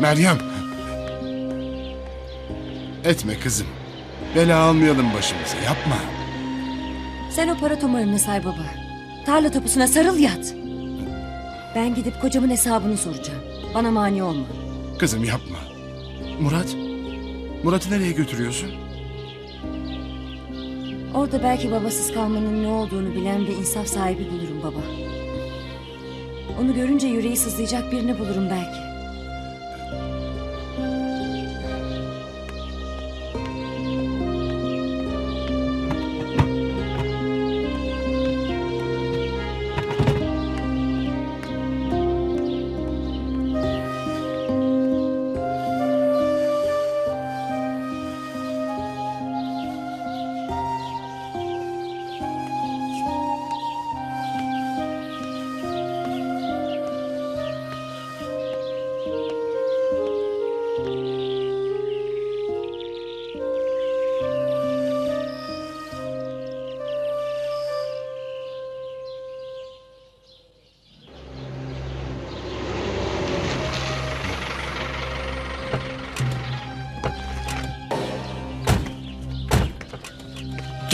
Meryem. Etme kızım. Bela almayalım başımıza yapma. Sen o para tomarını say baba. Tarla tapusuna sarıl yat. Ben gidip kocamın hesabını soracağım. Bana mani olma. Kızım yapma. Murat. Murat'ı nereye götürüyorsun? Orada belki babasız kalmanın ne olduğunu bilen bir insaf sahibi bulurum baba. Onu görünce yüreği sızlayacak birini bulurum belki.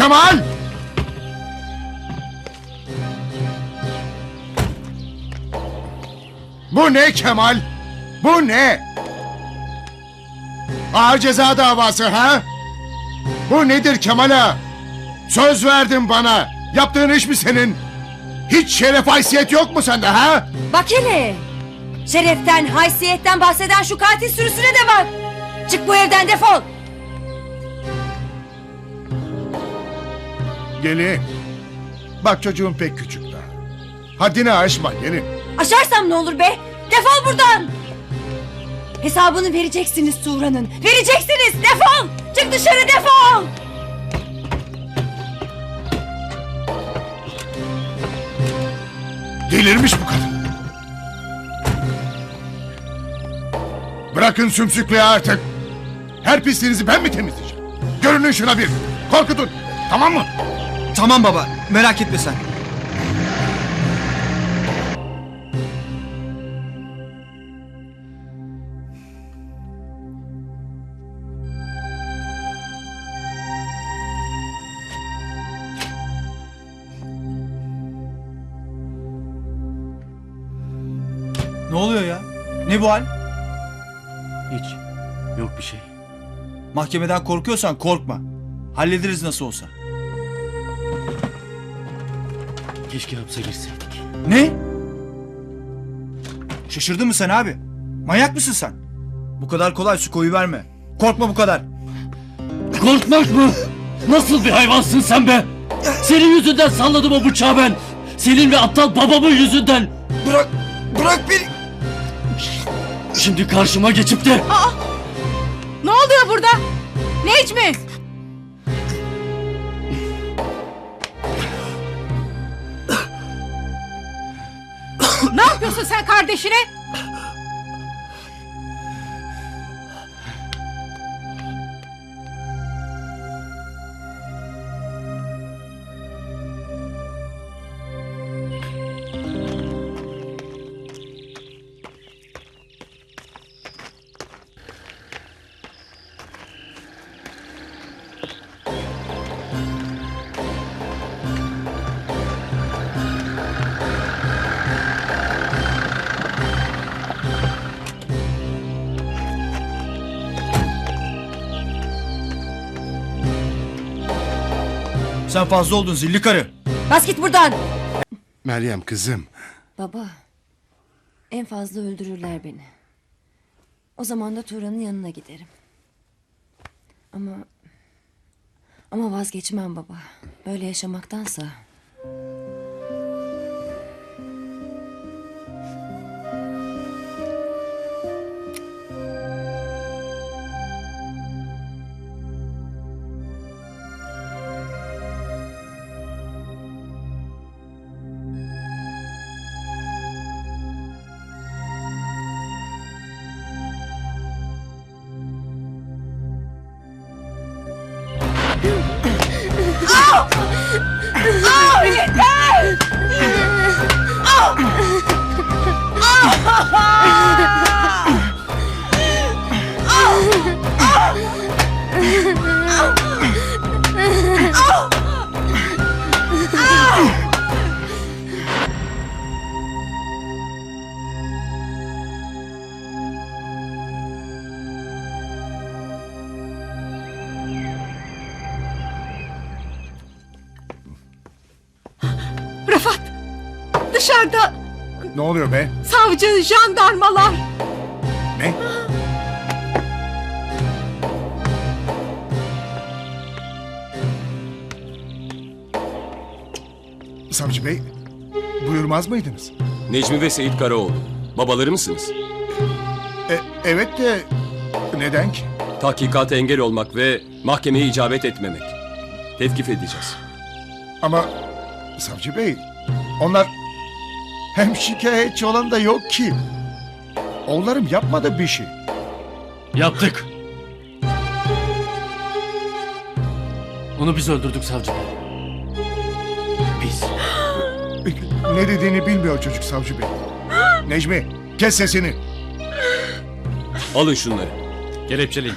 Kemal! Bu ne Kemal? Bu ne? Ağır ceza davası ha? Bu nedir Kemal ağa? Söz verdin bana. Yaptığın iş mi senin? Hiç şeref haysiyet yok mu sende ha? Bak hele! Şereften, haysiyetten bahseden şu katil sürüsüne de bak! Çık bu evden defol! Gelin. Bak çocuğun pek küçük daha. Haddini aşma gelin. Aşarsam ne olur be? Defol buradan! Hesabını vereceksiniz Tuğra'nın. Vereceksiniz! Defol! Çık dışarı defol! Delirmiş bu kadın. Bırakın sümsüklüğü artık. Her pisliğinizi ben mi temizleyeceğim? Görünün şuna bir. Korkutun. Tamam mı? Tamam baba merak etme sen. Ne oluyor ya? Ne bu hal? Hiç. Yok bir şey. Mahkemeden korkuyorsan korkma. Hallederiz nasıl olsa. Keşke hapse girseydik. Ne? Şaşırdın mı sen abi? Manyak mısın sen? Bu kadar kolay su koyu verme. Korkma bu kadar. Korkmak mı? Nasıl bir hayvansın sen be? Senin yüzünden salladım o bıçağı ben. Senin ve aptal babamın yüzünden. Bırak, bırak beni. Şimdi karşıma geçip de Ne oluyor burada? Necmi! Yapıyorsun sen kardeşine? Sen fazla oldun zilli karı. Bas git buradan! Meryem kızım. Baba, en fazla öldürürler beni. O zaman da Tuğra'nın yanına giderim. Ama... Ama vazgeçmem baba. Böyle yaşamaktansa. 啊啊！你敢！啊啊！Dışarıda Ne oluyor be? savcı, jandarmalar. Ne? Savcı Bey, buyurmaz mıydınız? Necmi ve Seyit Karaoğlu. Babaları mısınız? E, evet de neden ki? Tahkikata engel olmak ve mahkemeye icabet etmemek. Tevkif edeceğiz. Ama Savcı Bey, onlar hem şikayetçi olan da yok ki. Oğullarım yapmadı bir şey. Yaptık. Onu biz öldürdük savcı bey. Biz. Ne dediğini bilmiyor çocuk Savcı Bey. Necmi, kes sesini. Alın şunları. Kelepçeleyin.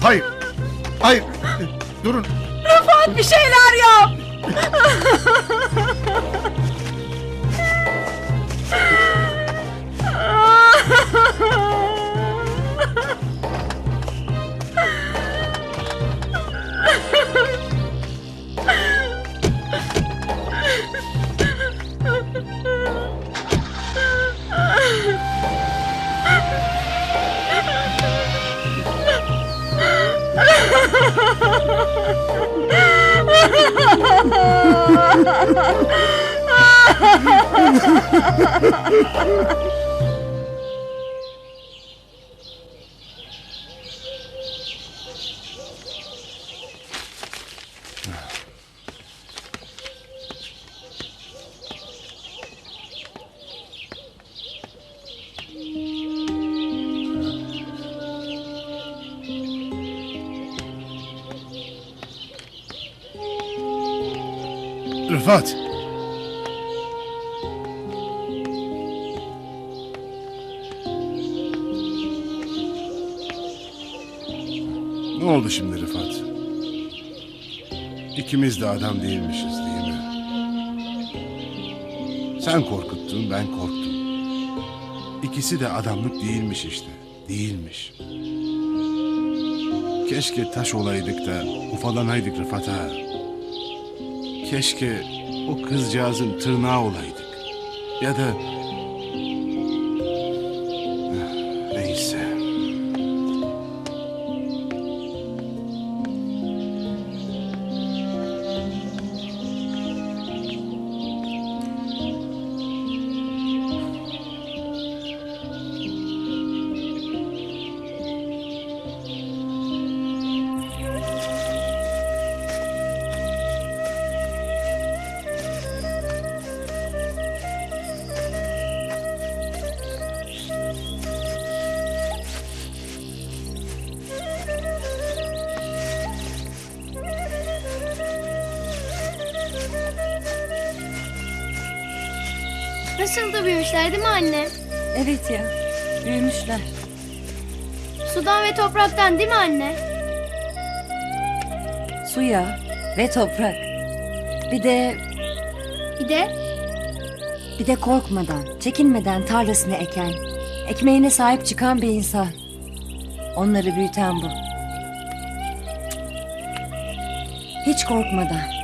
Hayır, hayır. Durun. Bir şeyler yap. Ha ha ha ha! Rıfat. Ne oldu şimdi Rıfat? İkimiz de adam değilmişiz değil mi? Sen korkuttun, ben korktum. İkisi de adamlık değilmiş işte. Değilmiş. Keşke taş olaydık da ufalanaydık Rıfat ha. Keşke o kızcağızın tırnağı olaydık. Ya da... Nasıl da büyümüşler değil mi anne? Evet ya, büyümüşler. Sudan ve topraktan değil mi anne? Suya ve toprak. Bir de Bir de bir de korkmadan, çekinmeden tarlasını eken, ekmeğine sahip çıkan bir insan. Onları büyüten bu. Hiç korkmadan.